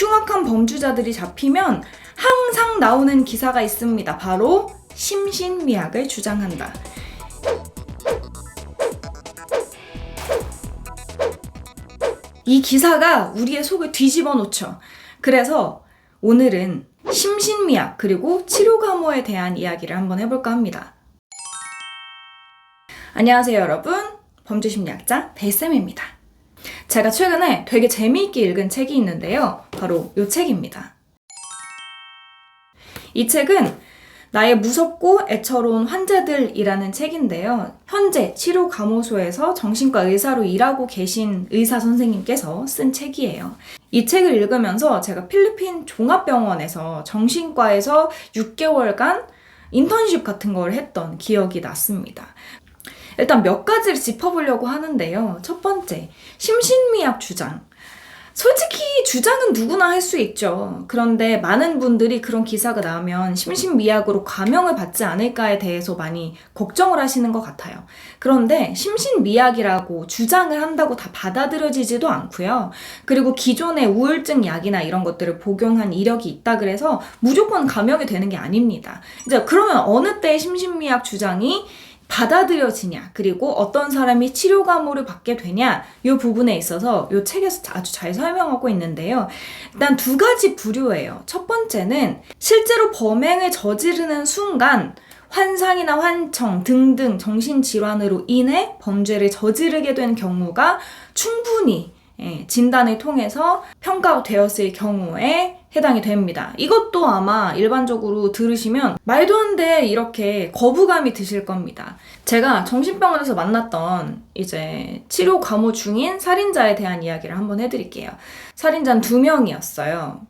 흉악한 범죄자들이 잡히면 항상 나오는 기사가 있습니다. 바로 심신미약을 주장한다. 이 기사가 우리의 속을 뒤집어 놓죠. 그래서 오늘은 심신미약 그리고 치료 감호에 대한 이야기를 한번 해볼까 합니다. 안녕하세요, 여러분. 범죄심리학자 배쌤입니다. 제가 최근에 되게 재미있게 읽은 책이 있는데요. 바로 이 책입니다. 이 책은 나의 무섭고 애처로운 환자들이라는 책인데요. 현재 치료 감호소에서 정신과 의사로 일하고 계신 의사 선생님께서 쓴 책이에요. 이 책을 읽으면서 제가 필리핀 종합병원에서 정신과에서 6개월간 인턴십 같은 걸 했던 기억이 났습니다. 일단 몇 가지를 짚어보려고 하는데요. 첫 번째, 심신미약 주장. 솔직히 주장은 누구나 할 수 있죠. 그런데 많은 분들이 그런 기사가 나오면 심신미약으로 감형을 받지 않을까에 대해서 많이 걱정을 하시는 것 같아요. 그런데 심신미약이라고 주장을 한다고 다 받아들여지지도 않고요. 그리고 기존의 우울증 약이나 이런 것들을 복용한 이력이 있다 그래서 무조건 감형이 되는 게 아닙니다. 이제 그러면 어느 때 심신미약 주장이 받아들여지냐, 그리고 어떤 사람이 치료 감호를 받게 되냐, 이 부분에 있어서 이 책에서 아주 잘 설명하고 있는데요. 일단 두 가지 부류예요. 첫 번째는 실제로 범행을 저지르는 순간 환상이나 환청 등등 정신질환으로 인해 범죄를 저지르게 된 경우가 충분히 예, 진단을 통해서 평가되었을 경우에 해당이 됩니다. 이것도 아마 일반적으로 들으시면 말도 안 돼 이렇게 거부감이 드실 겁니다. 제가 정신병원에서 만났던 이제 치료 감호 중인 살인자에 대한 이야기를 한번 해드릴게요. 살인자는 두 명이었어요.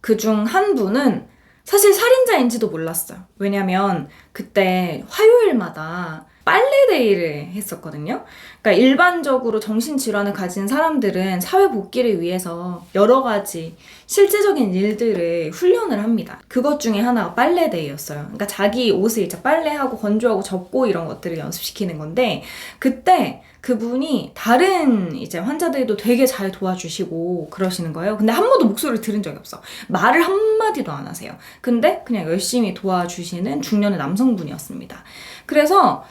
그 중 한 분은 사실 살인자인지도 몰랐어요. 왜냐면 그때 화요일마다 빨래데이를 했었거든요. 그러니까 일반적으로 정신질환을 가진 사람들은 사회 복귀를 위해서 여러 가지 실제적인 일들을 훈련을 합니다. 그것 중에 하나가 빨래데이였어요. 그러니까 자기 옷을 이제 빨래하고 건조하고 접고 이런 것들을 연습시키는 건데 그때 그분이 다른 이제 환자들도 되게 잘 도와주시고 그러시는 거예요. 근데 한 번도 목소리를 들은 적이 없어. 말을 한마디도 안 하세요. 근데 그냥 열심히 도와주시는 중년의 남성분이었습니다. 그래서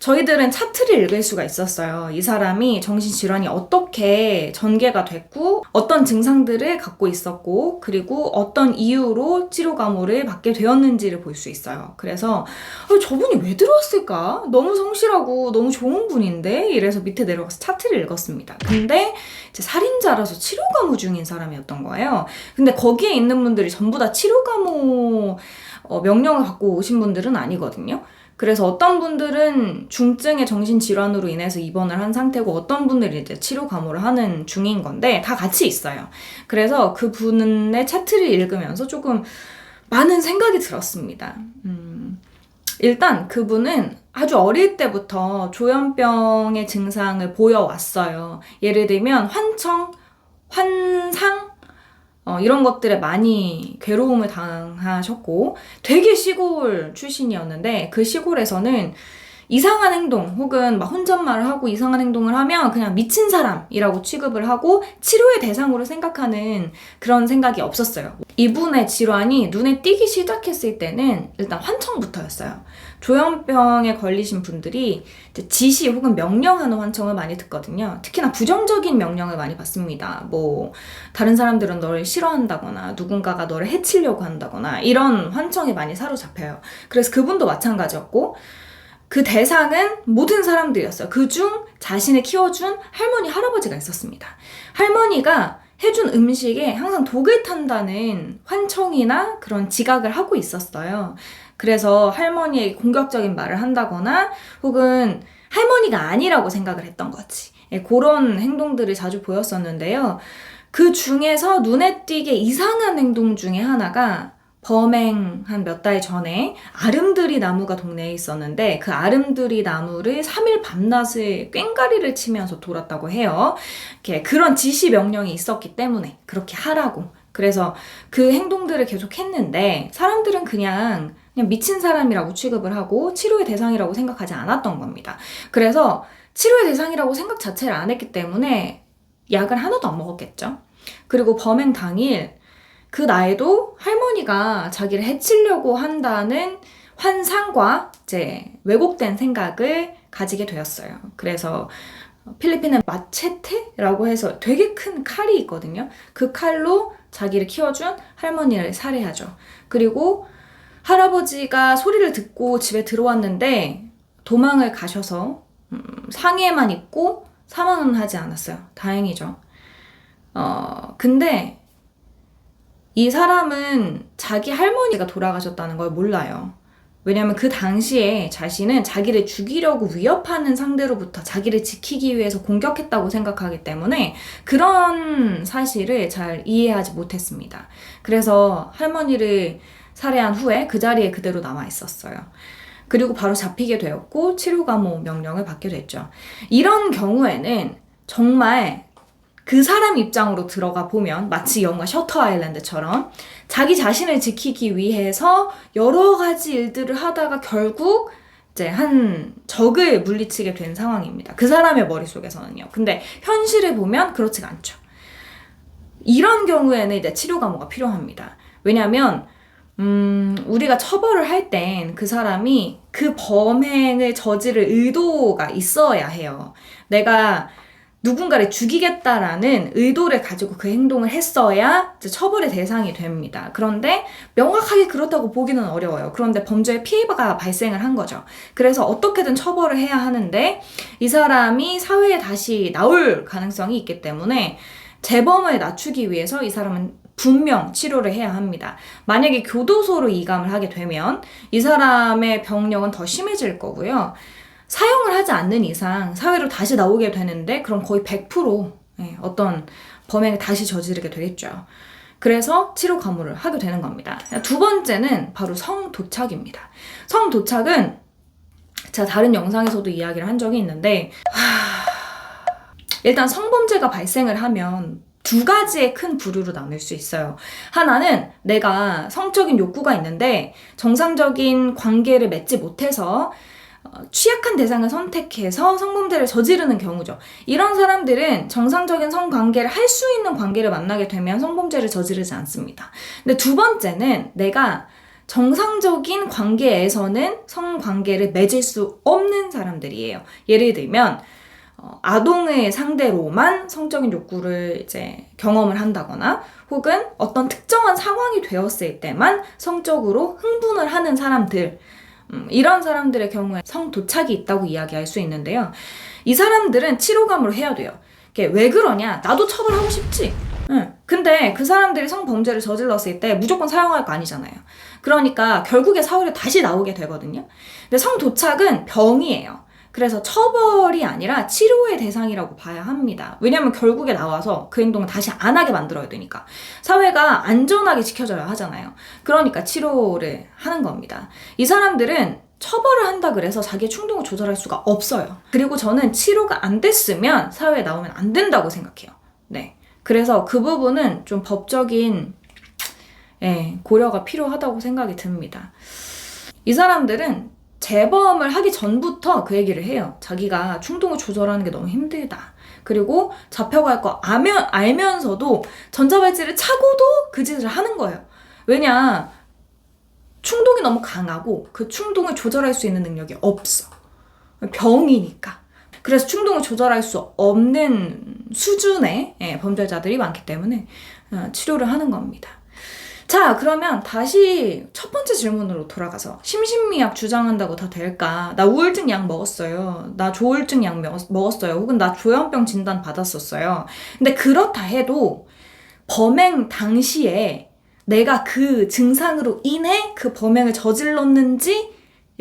저희들은 차트를 읽을 수가 있었어요. 이 사람이 정신질환이 어떻게 전개가 됐고, 어떤 증상들을 갖고 있었고, 그리고 어떤 이유로 치료 감호를 받게 되었는지를 볼 수 있어요. 그래서, 어, 저분이 왜 들어왔을까? 너무 성실하고 너무 좋은 분인데? 이래서 밑에 내려가서 차트를 읽었습니다. 근데 이제 살인자라서 치료 감호 중인 사람이었던 거예요. 근데 거기에 있는 분들이 전부 다 치료 감호 어, 명령을 받고 오신 분들은 아니거든요. 그래서 어떤 분들은 중증의 정신질환으로 인해서 입원을 한 상태고 어떤 분들이 이제 치료 감호를 하는 중인 건데 다 같이 있어요. 그래서 그 분의 차트를 읽으면서 조금 많은 생각이 들었습니다. 음, 일단 그분은 아주 어릴 때부터 조현병의 증상을 보여왔어요. 예를 들면 환청, 환상, 어, 이런 것들에 많이 괴로움을 당하셨고 되게 시골 출신이었는데 그 시골에서는 이상한 행동 혹은 막 혼잣말을 하고 이상한 행동을 하면 그냥 미친 사람이라고 취급을 하고 치료의 대상으로 생각하는 그런 생각이 없었어요. 이분의 질환이 눈에 띄기 시작했을 때는 일단 환청부터였어요. 조현병에 걸리신 분들이 지시 혹은 명령하는 환청을 많이 듣거든요. 특히나 부정적인 명령을 많이 받습니다. 뭐 다른 사람들은 너를 싫어한다거나 누군가가 너를 해치려고 한다거나 이런 환청에 많이 사로잡혀요. 그래서 그분도 마찬가지였고 그 대상은 모든 사람들이었어요. 그 중 자신을 키워준 할머니, 할아버지가 있었습니다. 할머니가 해준 음식에 항상 독을 탄다는 환청이나 그런 지각을 하고 있었어요. 그래서 할머니에게 공격적인 말을 한다거나 혹은 할머니가 아니라고 생각을 했던 거지. 예, 그런 행동들을 자주 보였었는데요. 그 중에서 눈에 띄게 이상한 행동 중에 하나가 범행 한 몇 달 전에 아름드리 나무가 동네에 있었는데 그 아름드리 나무를 3일 밤낮을 꽹가리를 치면서 돌았다고 해요. 이렇게 그런 지시 명령이 있었기 때문에 그렇게 하라고. 그래서 그 행동들을 계속 했는데 사람들은 그냥 그냥 미친 사람이라고 취급을 하고 치료의 대상이라고 생각하지 않았던 겁니다. 그래서 치료의 대상이라고 생각 자체를 안 했기 때문에 약을 하나도 안 먹었겠죠. 그리고 범행 당일 그 나이도 할머니가 자기를 해치려고 한다는 환상과 이제 왜곡된 생각을 가지게 되었어요. 그래서 필리핀의 마체테라고 해서 되게 큰 칼이 있거든요. 그 칼로 자기를 키워준 할머니를 살해하죠. 그리고 할아버지가 소리를 듣고 집에 들어왔는데 도망을 가셔서 음, 상해만 입고 사망은 하지 않았어요. 다행이죠. 어, 근데 이 사람은 자기 할머니가 돌아가셨다는 걸 몰라요. 왜냐면 그 당시에 자신은 자기를 죽이려고 위협하는 상대로부터 자기를 지키기 위해서 공격했다고 생각하기 때문에 그런 사실을 잘 이해하지 못했습니다. 그래서 할머니를 살해한 후에 그 자리에 그대로 남아 있었어요. 그리고 바로 잡히게 되었고 치료 감호 명령을 받게 됐죠. 이런 경우에는 정말 그 사람 입장으로 들어가 보면 마치 영화 셔터 아일랜드처럼 자기 자신을 지키기 위해서 여러 가지 일들을 하다가 결국 이제 한 적을 물리치게 된 상황입니다. 그 사람의 머릿속에서는요. 근데 현실을 보면 그렇지가 않죠. 이런 경우에는 이제 치료 감호가 필요합니다. 왜냐하면 음, 우리가 처벌을 할 땐 그 사람이 그 범행을 저지를 의도가 있어야 해요. 내가 누군가를 죽이겠다라는 의도를 가지고 그 행동을 했어야 처벌의 대상이 됩니다. 그런데 명확하게 그렇다고 보기는 어려워요. 그런데 범죄의 피해가 발생을 한 거죠. 그래서 어떻게든 처벌을 해야 하는데 이 사람이 사회에 다시 나올 가능성이 있기 때문에 재범을 낮추기 위해서 이 사람은 분명 치료를 해야 합니다. 만약에 교도소로 이감을 하게 되면 이 사람의 병력은 더 심해질 거고요. 사용을 하지 않는 이상 사회로 다시 나오게 되는데 그럼 거의 100% 예, 어떤 범행을 다시 저지르게 되겠죠. 그래서 치료 감호를 하게 되는 겁니다. 두 번째는 바로 성도착입니다. 성도착은 제가 다른 영상에서도 이야기를 한 적이 있는데 하... 일단 성범죄가 발생을 하면 두 가지의 큰 부류로 나눌 수 있어요. 하나는 내가 성적인 욕구가 있는데 정상적인 관계를 맺지 못해서 어, 취약한 대상을 선택해서 성범죄를 저지르는 경우죠. 이런 사람들은 정상적인 성관계를 할 수 있는 관계를 만나게 되면 성범죄를 저지르지 않습니다. 근데 두 번째는 내가 정상적인 관계에서는 성관계를 맺을 수 없는 사람들이에요. 예를 들면, 어, 아동을 상대로만 성적인 욕구를 이제 경험을 한다거나 혹은 어떤 특정한 상황이 되었을 때만 성적으로 흥분을 하는 사람들, 음, 이런 사람들의 경우에 성도착이 있다고 이야기할 수 있는데요. 이 사람들은 치료감으로 해야 돼요. 왜 그러냐? 나도 처벌하고 싶지. 응. 근데 그 사람들이 성범죄를 저질렀을 때 무조건 사용할 거 아니잖아요. 그러니까 결국에 사회로 다시 나오게 되거든요. 근데 성도착은 병이에요. 그래서 처벌이 아니라 치료의 대상이라고 봐야 합니다. 왜냐면 결국에 나와서 그 행동을 다시 안 하게 만들어야 되니까. 사회가 안전하게 지켜져야 하잖아요. 그러니까 치료를 하는 겁니다. 이 사람들은 처벌을 한다 그래서 자기의 충동을 조절할 수가 없어요. 그리고 저는 치료가 안 됐으면 사회에 나오면 안 된다고 생각해요. 네. 그래서 그 부분은 좀 법적인 예, 고려가 필요하다고 생각이 듭니다. 이 사람들은 재범을 하기 전부터 그 얘기를 해요. 자기가 충동을 조절하는 게 너무 힘들다. 그리고 잡혀갈 거 알면, 알면서도 전자발찌를 차고도 그 짓을 하는 거예요. 왜냐, 충동이 너무 강하고 그 충동을 조절할 수 있는 능력이 없어. 병이니까. 그래서 충동을 조절할 수 없는 수준의 예, 범죄자들이 많기 때문에 어, 치료를 하는 겁니다. 자, 그러면 다시 첫 번째 질문으로 돌아가서 심신미약 주장한다고 다 될까? 나 우울증 약 먹었어요. 나 조울증 약 먹었어요. 혹은 나 조현병 진단 받았었어요. 근데 그렇다 해도 범행 당시에 내가 그 증상으로 인해 그 범행을 저질렀는지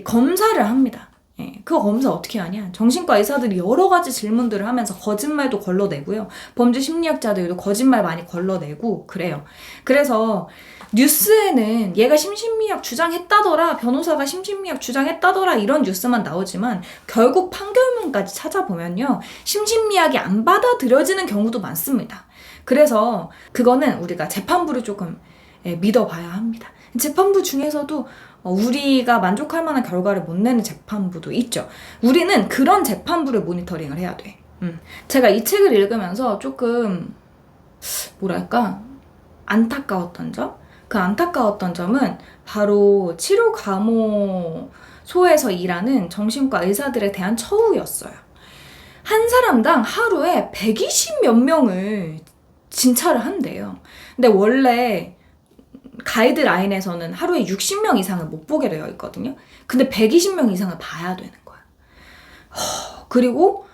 검사를 합니다. 예, 그 검사 어떻게 하냐? 정신과 의사들이 여러 가지 질문들을 하면서 거짓말도 걸러내고요. 범죄 심리학자들도 거짓말 많이 걸러내고 그래요. 그래서 뉴스에는 얘가 심신미약 주장했다더라, 변호사가 심신미약 주장했다더라 이런 뉴스만 나오지만 결국 판결문까지 찾아보면요. 심신미약이 안 받아들여지는 경우도 많습니다. 그래서 그거는 우리가 재판부를 조금 예, 믿어봐야 합니다. 재판부 중에서도 어, 우리가 만족할 만한 결과를 못 내는 재판부도 있죠. 우리는 그런 재판부를 모니터링을 해야 돼. 음. 제가 이 책을 읽으면서 조금 뭐랄까 안타까웠던 점? 그 안타까웠던 점은 바로 치료 감호소에서 일하는 정신과 의사들에 대한 처우였어요. 한 사람당 하루에 120 몇 명을 진찰을 한대요. 근데 원래 가이드라인에서는 하루에 60명 이상을 못 보게 되어 있거든요. 근데 120명 이상을 봐야 되는 거야. 허, 그리고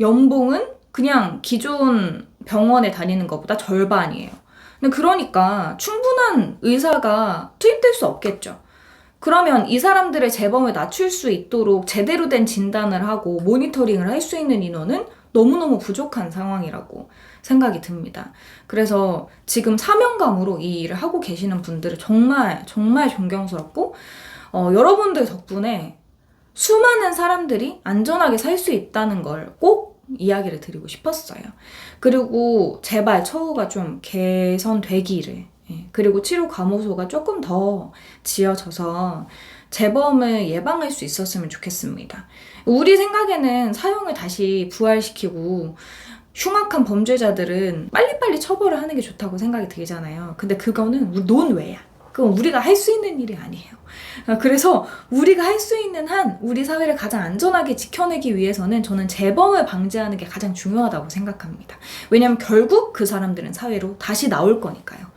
연봉은 그냥 기존 병원에 다니는 것보다 절반이에요. 그러니까 충분한 의사가 투입될 수 없겠죠. 그러면 이 사람들의 재범을 낮출 수 있도록 제대로 된 진단을 하고 모니터링을 할 수 있는 인원은 너무너무 부족한 상황이라고 생각이 듭니다. 그래서 지금 사명감으로 이 일을 하고 계시는 분들을 정말, 정말 존경스럽고, 어, 여러분들 덕분에 수많은 사람들이 안전하게 살 수 있다는 걸 꼭 이야기를 드리고 싶었어요. 그리고 제발 처우가 좀 개선되기를, 예, 그리고 치료 감호소가 조금 더 지어져서 재범을 예방할 수 있었으면 좋겠습니다. 우리 생각에는 사형을 다시 부활시키고 흉악한 범죄자들은 빨리빨리 처벌을 하는 게 좋다고 생각이 들잖아요. 근데 그거는 논외야. 그건 우리가 할 수 있는 일이 아니에요. 그래서 우리가 할 수 있는 한 우리 사회를 가장 안전하게 지켜내기 위해서는 저는 재범을 방지하는 게 가장 중요하다고 생각합니다. 왜냐하면 결국 그 사람들은 사회로 다시 나올 거니까요.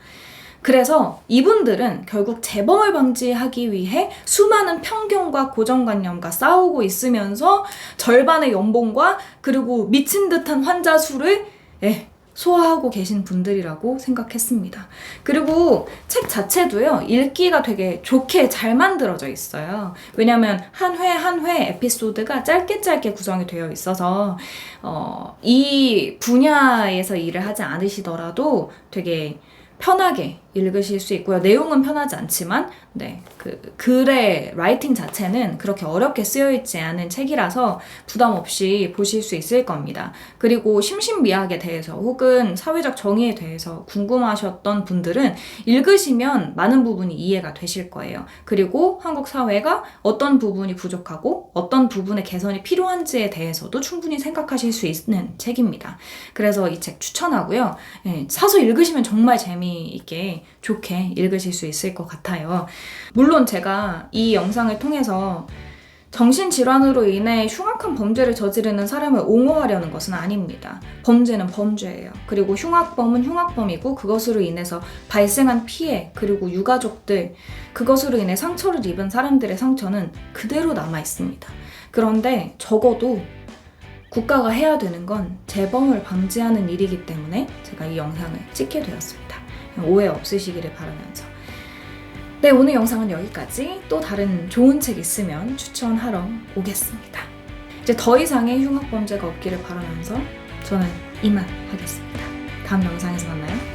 그래서 이분들은 결국 재범을 방지하기 위해 수많은 편견과 고정관념과 싸우고 있으면서 절반의 연봉과 그리고 미친 듯한 환자 수를 예, 소화하고 계신 분들이라고 생각했습니다. 그리고 책 자체도요, 읽기가 되게 좋게 잘 만들어져 있어요. 왜냐면 한 회 한 회 에피소드가 짧게 짧게 구성이 되어 있어서, 어, 이 분야에서 일을 하지 않으시더라도 되게 편하게 읽으실 수 있고요. 내용은 편하지 않지만, 네, 그 글의 라이팅 자체는 그렇게 어렵게 쓰여 있지 않은 책이라서 부담 없이 보실 수 있을 겁니다. 그리고 심신미약에 대해서 혹은 사회적 정의에 대해서 궁금하셨던 분들은 읽으시면 많은 부분이 이해가 되실 거예요. 그리고 한국 사회가 어떤 부분이 부족하고 어떤 부분의 개선이 필요한지에 대해서도 충분히 생각하실 수 있는 책입니다. 그래서 이 책 추천하고요. 예, 사서 읽으시면 정말 재미 있게 좋게 읽으실 수 있을 것 같아요. 물론 제가 이 영상을 통해서 정신질환으로 인해 흉악한 범죄를 저지르는 사람을 옹호하려는 것은 아닙니다. 범죄는 범죄예요. 그리고 흉악범은 흉악범이고 그것으로 인해서 발생한 피해, 그리고 유가족들, 그것으로 인해 상처를 입은 사람들의 상처는 그대로 남아 있습니다. 그런데 적어도 국가가 해야 되는 건 재범을 방지하는 일이기 때문에 제가 이 영상을 찍게 되었습니다. 오해 없으시기를 바라면서. 네, 오늘 영상은 여기까지. 또 다른 좋은 책 있으면 추천하러 오겠습니다. 이제 더 이상의 흉악범죄가 없기를 바라면서 저는 이만 하겠습니다. 다음 영상에서 만나요.